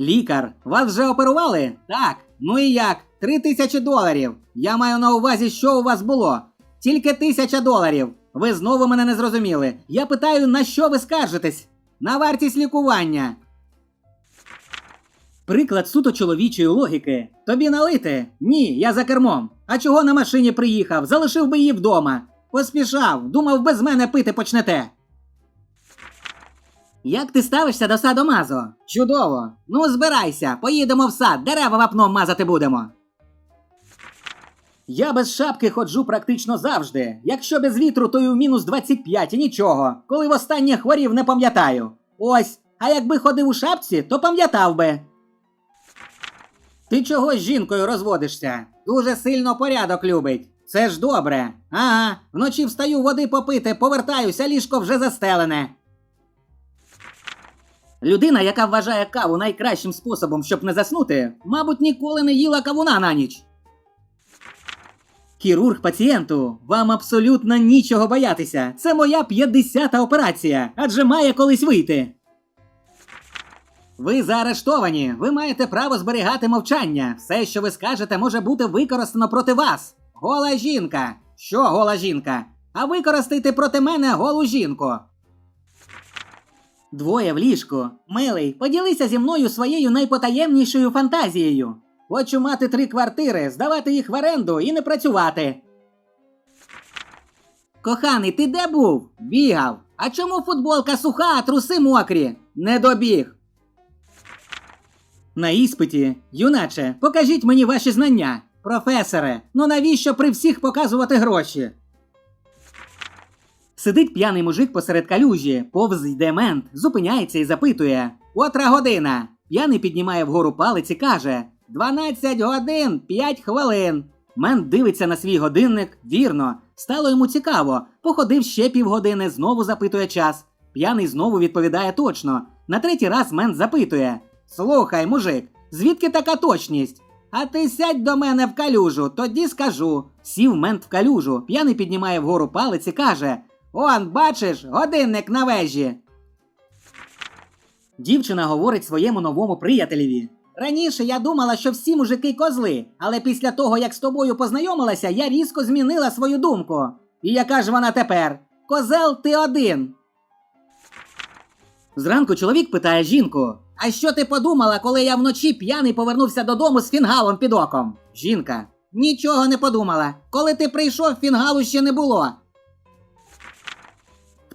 Лікар, вас вже оперували? Так. Ну і як? Три тисячі доларів. Я маю на увазі, що у вас було. Тільки тисяча доларів. Ви знову мене не зрозуміли. Я питаю, на що ви скаржитесь? На вартість лікування. Приклад суто чоловічої логіки. Тобі налити? Ні, я за кермом. А чого на машині приїхав? Залишив би її вдома. Поспішав, думав, без мене пити почнете. Як ти ставишся до садомазо? Чудово. Ну, збирайся, поїдемо в сад, дерева вапном мазати будемо. Я без шапки ходжу практично завжди. Якщо без вітру, то й у мінус 25 і нічого. Коли востаннє хворів, не пам'ятаю. Ось, а якби ходив у шапці, то пам'ятав би. Ти чого з жінкою розводишся? Дуже сильно порядок любить. Це ж добре. Ага, вночі встаю води попити, повертаюся, ліжко вже застелене. Людина, яка вважає каву найкращим способом, щоб не заснути, мабуть, ніколи не їла кавуна на ніч. Хірург пацієнту, вам абсолютно нічого боятися. Це моя 50-та операція, адже має колись вийти. Ви заарештовані. Ви маєте право зберігати мовчання. Все, що ви скажете, може бути використано проти вас. Гола жінка. Що гола жінка? А використайте проти мене голу жінку. Двоє в ліжку. Милий, поділися зі мною своєю найпотаємнішою фантазією. Хочу мати три квартири, здавати їх в оренду і не працювати. Коханий, ти де був? Бігав. А чому футболка суха, а труси мокрі? Не добіг. На іспиті, юначе, покажіть мені ваші знання. Професоре, ну навіщо при всіх показувати гроші? Сидить п'яний мужик посеред калюжі, повз йде мент, зупиняється і запитує: Котра година. П'яний піднімає вгору палець і каже: 12 годин 5 хвилин. Мент дивиться на свій годинник, вірно. Стало йому цікаво. Походив ще півгодини, знову запитує час. П'яний знову відповідає точно. На третій раз мент запитує: Слухай, мужик, звідки така точність? А ти сядь до мене в калюжу, тоді скажу. Сів мент в калюжу, п'яний піднімає вгору палець і каже: Он, бачиш, годинник на вежі. Дівчина говорить своєму новому приятелеві. Раніше я думала, що всі мужики козли, але після того, як з тобою познайомилася, я різко змінила свою думку. І яка ж вона тепер? Козел ти один. Зранку чоловік питає жінку: А що ти подумала, коли я вночі п'яний повернувся додому з фінгалом під оком? Жінка. Нічого не подумала. Коли ти прийшов, фінгалу ще не було.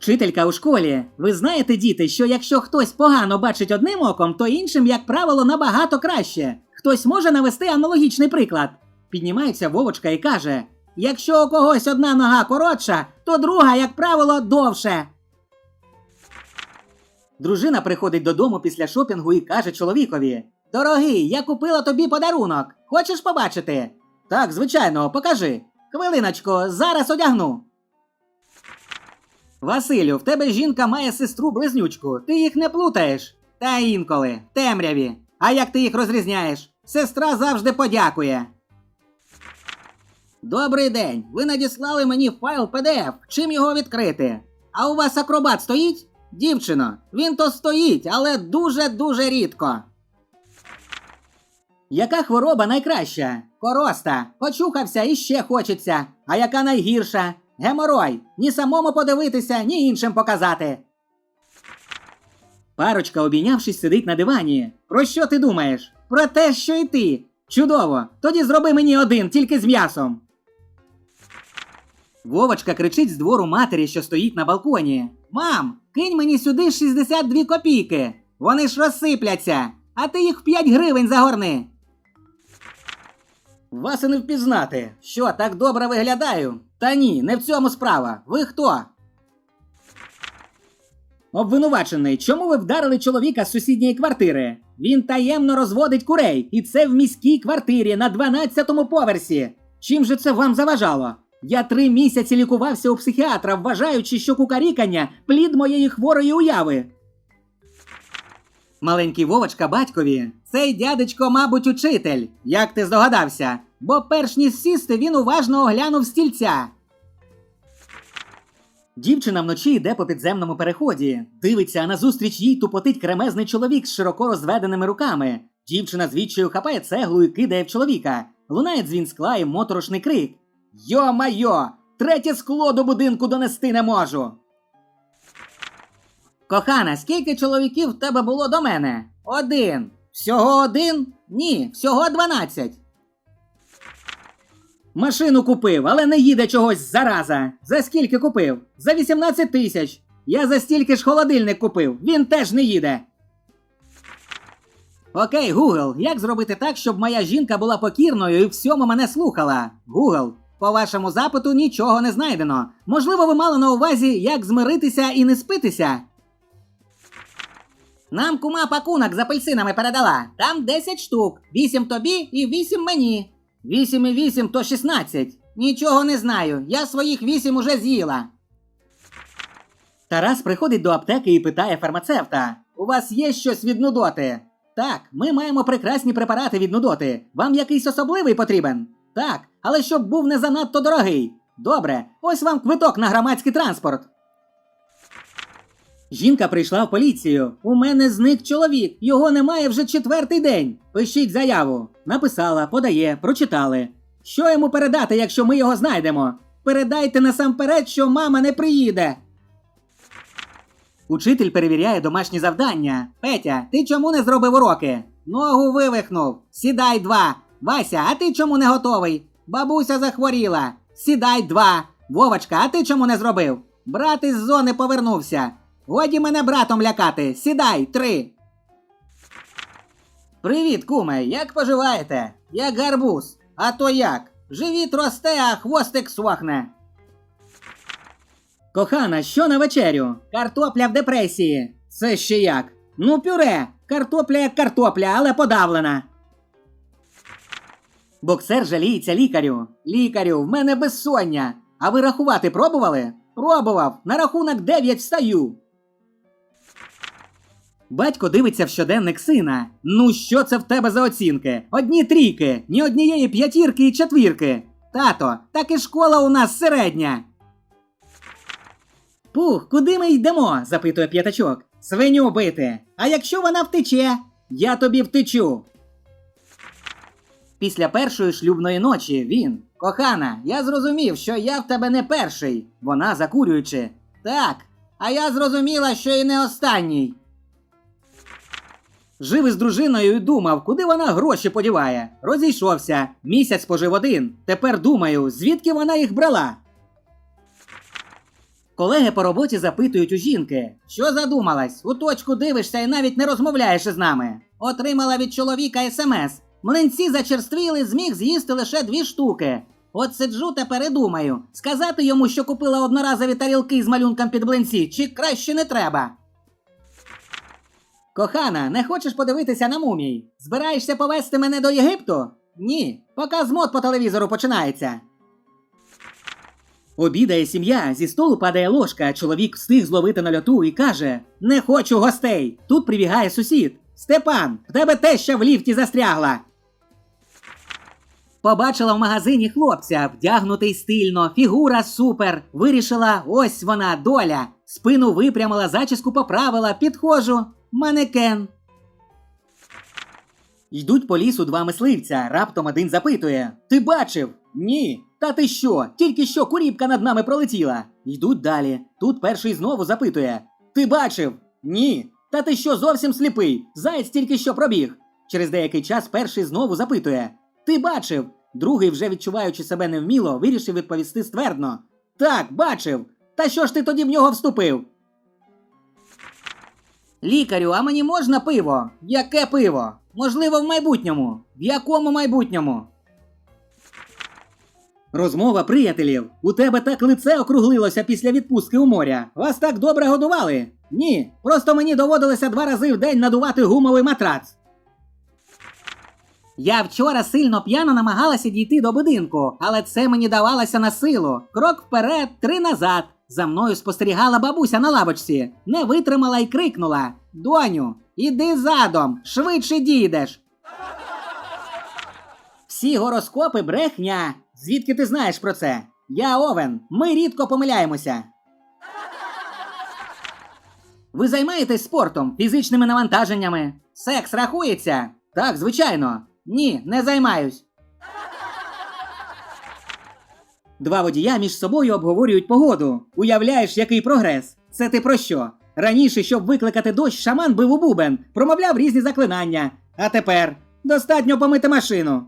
Вчителька у школі. Ви знаєте, діти, що якщо хтось погано бачить одним оком, то іншим, як правило, набагато краще. Хтось може навести аналогічний приклад. Піднімається Вовочка і каже: якщо у когось одна нога коротша, то друга, як правило, довше. Дружина приходить додому після шопінгу і каже чоловікові: Дорогий, я купила тобі подарунок. Хочеш побачити? Так, звичайно, покажи. Хвилиночку, зараз одягну. Василю, в тебе жінка має сестру близнючку. Ти їх не плутаєш. Та інколи, темряві. А як ти їх розрізняєш? Сестра завжди подякує. Добрий день. Ви надіслали мені файл PDF. Чим його відкрити? А у вас акробат стоїть? Дівчино, він то стоїть, але дуже-дуже рідко. Яка хвороба найкраща? Короста. Почухався і ще хочеться. А яка найгірша? Геморой. Ні самому подивитися, ні іншим показати. Парочка, обійнявшись, сидить на дивані. Про що ти думаєш? Про те, що й ти. Чудово. Тоді зроби мені один, тільки з м'ясом. Вовочка кричить з двору матері, що стоїть на балконі. Мам, кинь мені сюди 62 копійки. Вони ж розсипляться, а ти їх в 5 гривень загорни. Вас і не впізнати. Що, так добре виглядаю? Та ні, не в цьому справа. Ви хто? Обвинувачений, чому ви вдарили чоловіка з сусідньої квартири? Він таємно розводить курей, і це в міській квартирі на 12-му поверсі. Чим же це вам заважало? Я три місяці лікувався у психіатра, вважаючи, що кукарікання плід моєї хворої уяви. Маленький Вовочка батькові. Цей дядечко, мабуть, учитель, як ти здогадався. Бо перш ніж сісти, він уважно оглянув стільця. Дівчина вночі йде по підземному переході, дивиться, а назустріч їй тупотить кремезний чоловік з широко розведеними руками. Дівчина з відчаю хапає цеглу і кидає в чоловіка. Лунає дзвін скла і моторошний крик. Йо-майо! Третє скло до будинку донести не можу. Кохана, скільки чоловіків в тебе було до мене? Один. Всього один? Ні, всього дванадцять. Машину купив, але не їде чогось зараза. За скільки купив? За 18 тисяч. Я за стільки ж холодильник купив, він теж не їде. Окей, Google, як зробити так, щоб моя жінка була покірною і всьому мене слухала? Google, по вашому запиту нічого не знайдено. Можливо, ви мали на увазі, як змиритися і не спитися. Нам кума пакунок з апельсинами передала. Там 10 штук. 8 тобі і 8 мені. 8 і 8 то 16. Нічого не знаю. Я своїх 8 уже з'їла. Тарас приходить до аптеки і питає фармацевта: У вас є щось від нудоти? Так, ми маємо прекрасні препарати від нудоти. Вам якийсь особливий потрібен? Так, але щоб був не занадто дорогий. Добре, ось вам квиток на громадський транспорт. Жінка прийшла в поліцію. У мене зник чоловік. Його немає вже четвертий день. Пишіть заяву. Написала, подає, прочитали. Що йому передати, якщо ми його знайдемо? Передайте насамперед, що мама не приїде. Учитель перевіряє домашні завдання. Петя, ти чому не зробив уроки? Ногу вивихнув. Сідай два. Вася, а ти чому не готовий? Бабуся захворіла. Сідай два. Вовочка, а ти чому не зробив? Брат із зони повернувся. Годі мене братом лякати. Сідай, три. Привіт, куме, як поживаєте? Як гарбуз. А то як? Живіт росте, а хвостик сохне. Кохана, що на вечерю? Картопля в депресії. Це ще як? Ну, пюре. Картопля як картопля, але подавлена. Боксер жаліється лікарю. Лікарю, в мене безсоння. А ви рахувати пробували? Пробував. На рахунок 9 встаю. Батько дивиться в щоденник сина. Ну що це в тебе за оцінки? Одні трійки, ні однієї п'ятірки і четвірки. Тато, так і школа у нас середня. Пух, куди ми йдемо? запитує п'ятачок. Свиню бити. А якщо вона втече, я тобі втечу. Після першої шлюбної ночі він. Кохана, я зрозумів, що я в тебе не перший. Вона закурюючи. Так. А я зрозуміла, що і не останній. Жив із дружиною і думав, куди вона гроші подіває. Розійшовся. Місяць пожив один. Тепер думаю, звідки вона їх брала. Колеги по роботі запитують у жінки, що задумалась, у точку дивишся і навіть не розмовляєш із нами. Отримала від чоловіка смс. Млинці зачерствіли, зміг з'їсти лише дві штуки. От сиджу тепер і думаю, сказати йому, що купила одноразові тарілки з малюнком під блинці, чи краще не треба. Кохана, не хочеш подивитися на мумій? Збираєшся повести мене до Єгипту? Ні, показ мод по телевізору починається. Обідає сім'я, зі столу падає ложка, чоловік встиг зловити на льоту і каже: Не хочу гостей. Тут прибігає сусід. Степан, в тебе теща в ліфті застрягла. Побачила в магазині хлопця, вдягнутий стильно, фігура супер. Вирішила, ось вона, доля. Спину випрямила, зачіску поправила, підходжу. Манекен. Йдуть по лісу два мисливця. Раптом один запитує: Ти бачив? Ні. Та ти що? Тільки що куріпка над нами пролетіла. Йдуть далі. Тут перший знову запитує: Ти бачив? Ні. Та ти що зовсім сліпий? Заєць тільки що пробіг. Через деякий час перший знову запитує: Ти бачив? Другий, вже відчуваючи себе невміло, вирішив відповісти ствердно: Так, бачив. Та що ж ти тоді в нього вступив? Лікарю, а мені можна пиво? Яке пиво? Можливо, в майбутньому. В якому майбутньому? Розмова приятелів. У тебе так лице округлилося після відпустки у моря. Вас так добре годували? Ні. Просто мені доводилося два рази в день надувати гумовий матрац. Я вчора сильно п'яно намагалася дійти до будинку, але це мені давалося на силу. Крок вперед, три назад. За мною спостерігала бабуся на лавочці, не витримала і крикнула: Доню, іди задом, швидше дійдеш. Всі гороскопи брехня. Звідки ти знаєш про це? Я Овен, ми рідко помиляємося. Ви займаєтесь спортом, фізичними навантаженнями? Секс рахується? Так, звичайно. Ні, не займаюсь. Два водія між собою обговорюють погоду. Уявляєш, який прогрес? Це ти про що? Раніше, щоб викликати дощ, шаман бив у бубен, промовляв різні заклинання. А тепер достатньо помити машину.